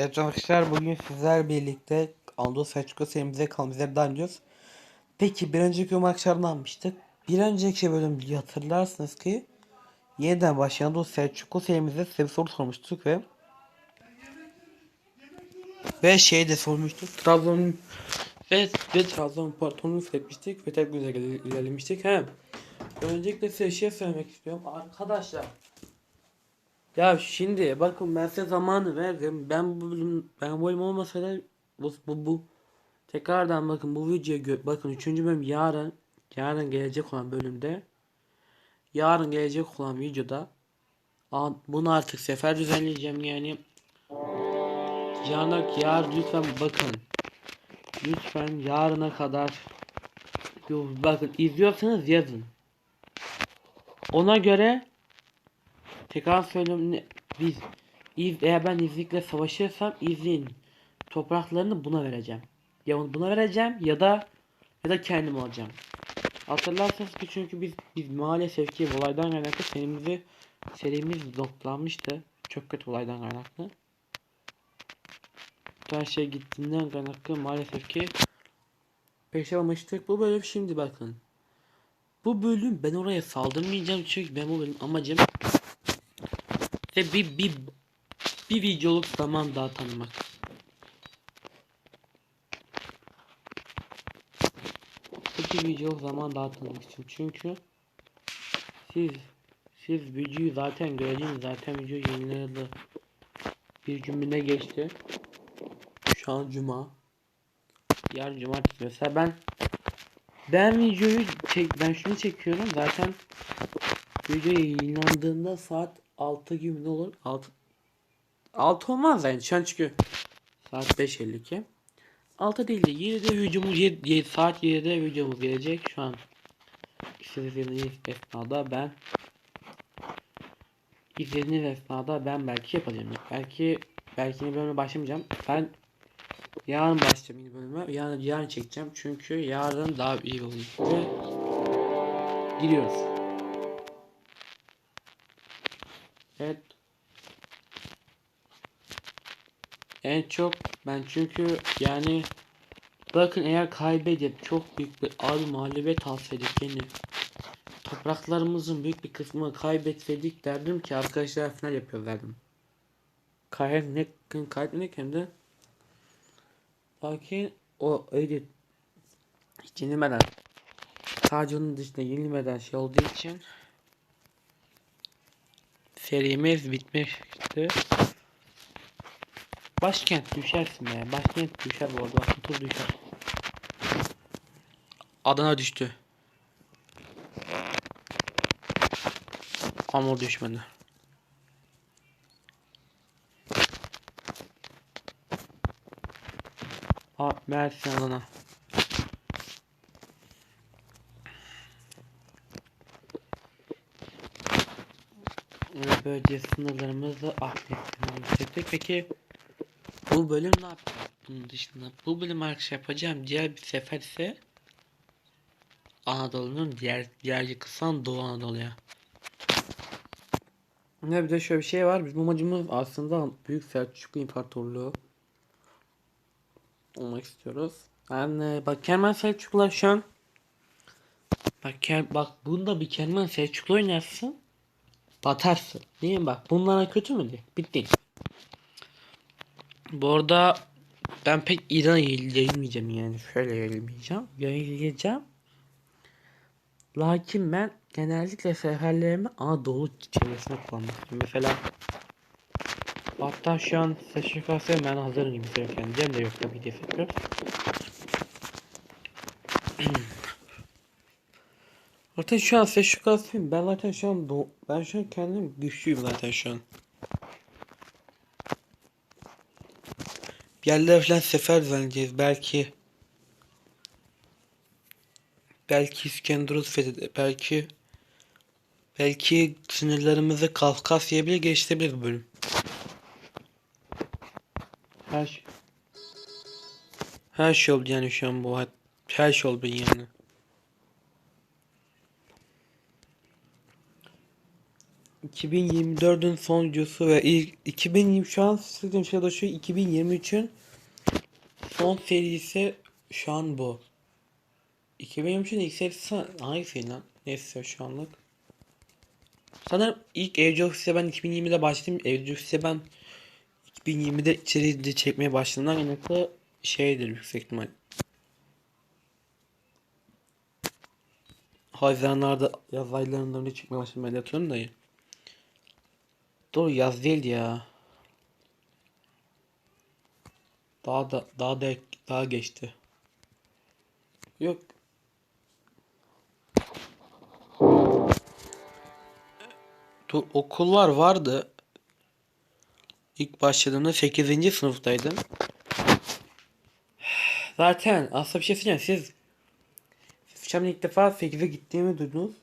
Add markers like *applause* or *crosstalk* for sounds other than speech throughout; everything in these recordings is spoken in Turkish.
Evet arkadaşlar bugün sizler birlikte Anadolu Selçuklu serimize kalmamıza devam. Peki bir önceki maçlarını almıştık. Bir önceki bölüm hatırlarsınız ki yeniden başlayan Anadolu Selçuklu serimize size bir soru sormuştuk ve ve şey de sormuştuk. Trabzon ve, ve Trabzon patronunu seçmiştik ve tek güzel ilerlemiştik. He. Öncelikle size şey söylemek istiyorum arkadaşlar. Ya şimdi bakın ben size zamanı verdim. Ben bu bölüm ben bu bölüm olmasa da bu bu, bu tekrardan bakın bu videoya bakın 3. bölüm yarın yarın gelecek olan bölümde yarın gelecek olan videoda bunu artık sefer düzenleyeceğim yani yarına yar lütfen bakın lütfen yarına kadar bakın izliyorsanız yazın ona göre Tekrar söylüyorum ne- biz iz, eğer ben izlikle savaşırsam izin topraklarını buna vereceğim. Ya onu buna vereceğim ya da ya da kendim alacağım. Hatırlarsanız ki çünkü biz biz maalesef ki olaydan kaynaklı serimizi serimiz noktalanmıştı. Çok kötü olaydan kaynaklı. Her şey gittiğinden kaynaklı maalesef ki peşememiştik. Bu bölüm şimdi bakın. Bu bölüm ben oraya saldırmayacağım çünkü ben bu bölüm amacım ve bir bir bir videoluk zaman daha tanımak. Bir videoluk zaman daha tanımak için. Çünkü siz siz videoyu zaten gördünüz zaten video yayınlandı. Bir cümle geçti. Şu an cuma. Yarın cumartesi mesela ben ben videoyu çek ben şunu çekiyorum zaten video yayınlandığında saat 6 gibi ne olur? 6 6 olmaz yani. Şu an çünkü saat 5.52 6 değil de 7'de videomuz 7, 7 saat 7'de videomuz gelecek. Şu an istediğiniz esnada ben izlediğiniz esnada ben belki yapacağım. Belki belki yeni bölüme başlamayacağım. Ben yarın başlayacağım yeni bölüme. Yarın, yarın çekeceğim. Çünkü yarın daha iyi olacak. Ve gidiyoruz Evet. En çok ben çünkü yani bakın eğer kaybedip çok büyük bir ağır mağlubiyet alsaydık yani topraklarımızın büyük bir kısmını kaybetseydik derdim ki arkadaşlar final yapıyor derdim. Kaybetmek kaybetmek hem de lakin o öyle hiç yenilmeden sadece onun dışında yenilmeden şey olduğu için serimiz bitmişti. Başkent düşersin be. Başkent düşer bu arada. Tur düşer. Adana düştü. Ama düşmedi. Ha Mersin Adana. Ve böylece sınırlarımızı aklettirdik. Peki bu bölüm ne yapacağız? Bunun dışında bu bölüm arkadaşlar yapacağım diğer bir sefer ise Anadolu'nun diğer diğer yakısan Doğu Anadolu'ya. Ne bir de şöyle bir şey var. Bizim amacımız aslında Büyük Selçuklu İmparatorluğu olmak istiyoruz. Yani bak Kermen Selçuklular şu an Bak, bak bunda bir Kermen Selçuklu oynarsın batarsın. Değil mi bak bunlara kötü mü diye. Bitti. Bu arada ben pek İran yayılmayacağım yani. Şöyle yayılmayacağım. Yayılacağım. Lakin ben genellikle seferlerimi Anadolu çevresine kullanmak istiyorum. Mesela hatta şu an seçifikasyon ben hazırım gibi söyleyeyim. Cem de yok tabii ki sefer. *clears throat* *clears throat* Zaten şu an seçifikasyon ben zaten şu an do ben şu an kendim güçlüyüm zaten şu an. Yerlere falan sefer düzenleyeceğiz belki. Belki İskenderun fethede belki belki sınırlarımızı Kafkasya'ya bile geçebilir bu bölüm. Her şey her şey oldu yani şu an bu her şey oldu yani. 2024'ün sonuncusu ve ilk 2020 şu an sizin şey şu 2023'ün son serisi şu an bu. 2023'ün ilk serisi hangisi lan? Neyse şu anlık. Sanırım ilk Age of ben 2020'de başladım. Age of ben 2020'de içeri de çekmeye başladığımdan kaynaklı şeydir yüksek ihtimal. Haziranlarda yaz aylarında öyle çekmeye başladım ben de hatırlıyorum dayı. Doğru yaz değildi ya. Daha da daha da daha geçti. Yok. Dur okullar vardı. İlk başladığımda 8. sınıftaydım. Zaten aslında bir şey söyleyeceğim. Siz siz şu an ilk defa 8'e gittiğimi duydunuz.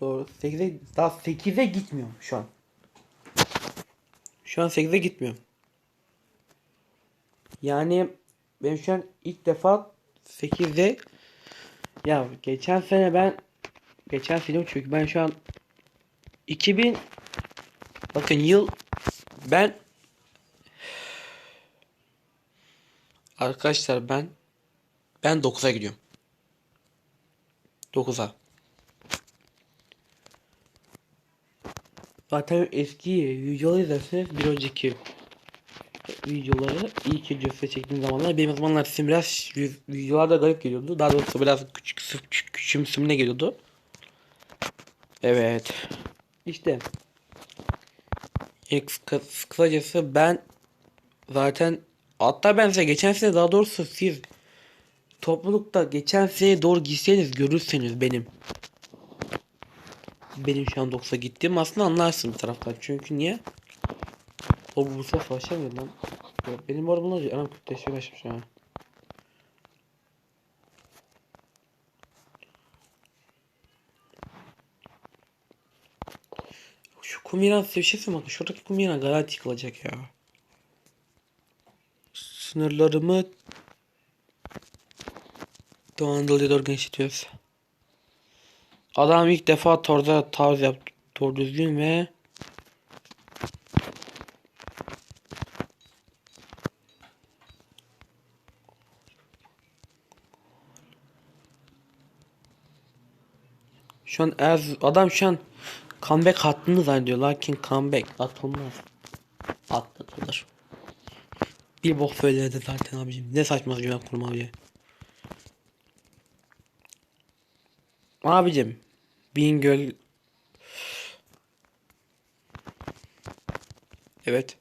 Doğru. 8'e daha 8'e gitmiyorum şu an. Şu an 8'e gitmiyorum. Yani ben şu an ilk defa 8'de ya geçen sene ben geçen sene çünkü ben şu an 2000 bakın yıl ben arkadaşlar ben ben 9'a gidiyorum. 9'a. Zaten eski videoları izlerseniz bir önceki videoları ilk videosu çektiğim zamanlar benim o zamanlar sesim biraz vi- videolarda garip geliyordu. Daha doğrusu biraz küçük küçük küçümsümle geliyordu. Evet. İşte kı- kısacası ben zaten hatta ben size geçen sene daha doğrusu siz toplulukta geçen sene doğru gitseniz görürseniz benim benim şu an 90'a gittiğim aslında anlarsın taraftan. Çünkü niye? O bu sefer başlamıyor lan. Benim bu arada bunlar anam 45'e başlamış ha. Şu kumiran size bir şey söyleyeyim bakın. Şuradaki kumiran garanti yıkılacak ya. Sınırlarımı Doğu Anadolu'ya doğru genişletiyoruz. Adam ilk defa torda tarz yaptı. Doğru düzgün ve Şu an eğer adam şu an comeback attığını zannediyor lakin comeback atılmaz. Atlatılır. Bir bok söyledi zaten abicim. Ne saçma cümle kurma abi. Abicim. Bingöl Evet.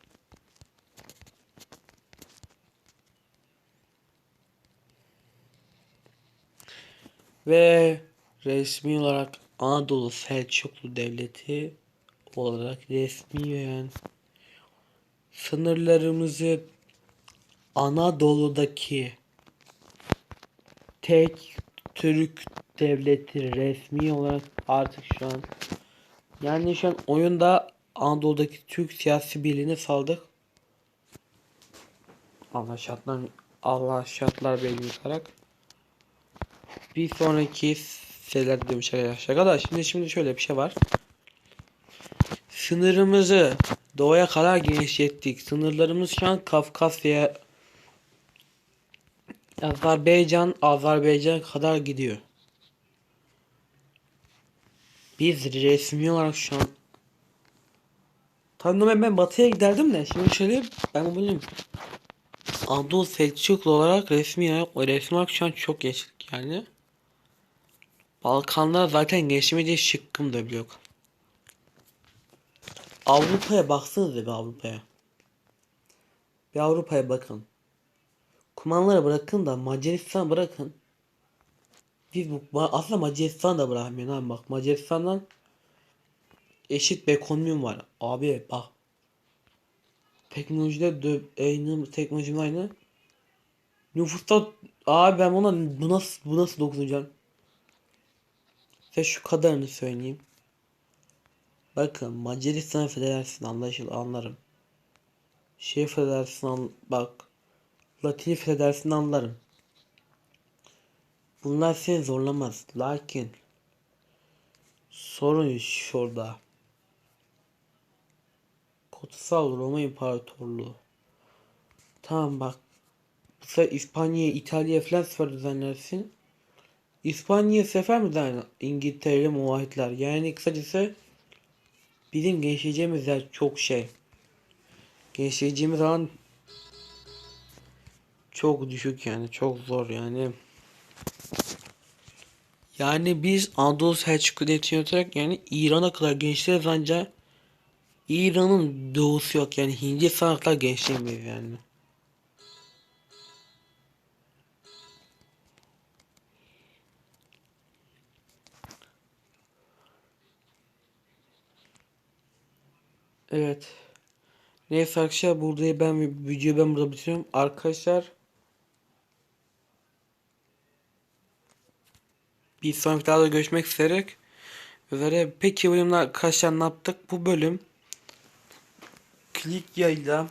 Ve resmi olarak Anadolu Selçuklu Devleti olarak resmiyen sınırlarımızı Anadolu'daki tek Türk devleti resmi olarak artık şu an yani şu an oyunda Anadolu'daki Türk siyasi birliğine saldık. Allah şartlar Allah şartlar belli olarak. Bir sonraki şeyler demiş arkadaşlar. Arkadaşlar şimdi şimdi şöyle bir şey var. Sınırımızı doğuya kadar genişlettik. Sınırlarımız şu an Kafkasya Azerbaycan Azerbaycan kadar gidiyor. Biz resmi olarak şu an Tabii ben, batıya giderdim de şimdi şöyle ben bunu Anadolu Selçuklu olarak resmi olarak resmi olarak şu an çok geçtik yani. Balkanlar zaten geçmediği şıkkım da yok. Avrupa'ya baksanıza bir Avrupa'ya. Bir Avrupa'ya bakın. Kumanları bırakın da Macaristan bırakın. Biz bu aslında Macaristan da bırakmıyor abi bak Macaristan'dan eşit bir ekonomim var. Abi bak. Teknolojide de aynı teknolojim aynı. Nüfusta abi ben ona bu nasıl bu nasıl dokunacağım? Ve şu kadarını söyleyeyim. Bakın Macaristan Federasyonu anlaşıl anlarım. Şey Federasyonu bak. Latin Federasyonu anlarım. Bunlar seni zorlamaz. Lakin sorun şurada. Kutsal Roma İmparatorluğu. Tamam bak. Bu sefer İspanya'ya, İtalya'ya falan sefer düzenlersin. İspanya'ya sefer mi düzenler? İngiltere muvahitler. Yani kısacası bizim genişleyeceğimiz yer çok şey. Genişleyeceğimiz alan çok düşük yani. Çok zor yani. Yani biz Anadolu Selçuklu'yu yönetiyoruz yani İran'a kadar genişleriz ancak İran'ın doğusu yok yani Hindistan'a kadar genişleyemeyiz yani. Evet. Neyse arkadaşlar burada ben videoyu ben burada bitiriyorum. Arkadaşlar bir sonraki videoda görüşmek üzere. Üzere peki bölümler arkadaşlar ne yaptık? Bu bölüm Kilikya ile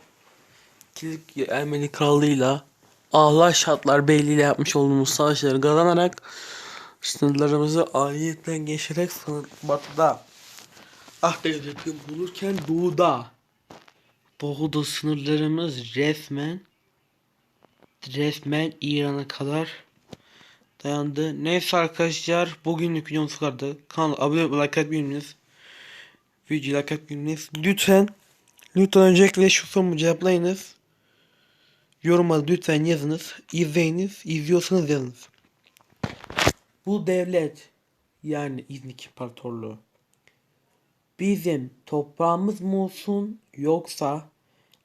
Kilikya Ermeni krallığıyla Allah şartlar beyliğiyle yapmış olduğumuz savaşları kazanarak sınırlarımızı ayrıyetten geçerek batıda Akdeniz'de bulurken doğuda doğuda sınırlarımız resmen resmen İran'a kadar dayandı. Neyse arkadaşlar bugünlük videomuz bu kadardı. Kanala abone olmayı like atmayı unutmayınız. Videoyu like atmayı unutmayınız. Lütfen lütfen öncelikle şu sorumu cevaplayınız. Yoruma lütfen yazınız. İzleyiniz. izliyorsanız yazınız. Bu devlet yani İznik İmparatorluğu bizim toprağımız mı olsun yoksa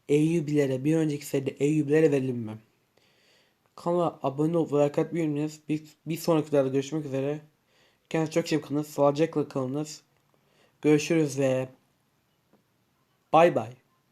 Eyyubilere bir önceki seride Eyyubilere verelim mi? Kanala abone olup like atmayı. Bir, bir sonraki videoda görüşmek üzere. Kendinize çok iyi bakınız. Sağlıcakla kalınız. Görüşürüz ve bay bay.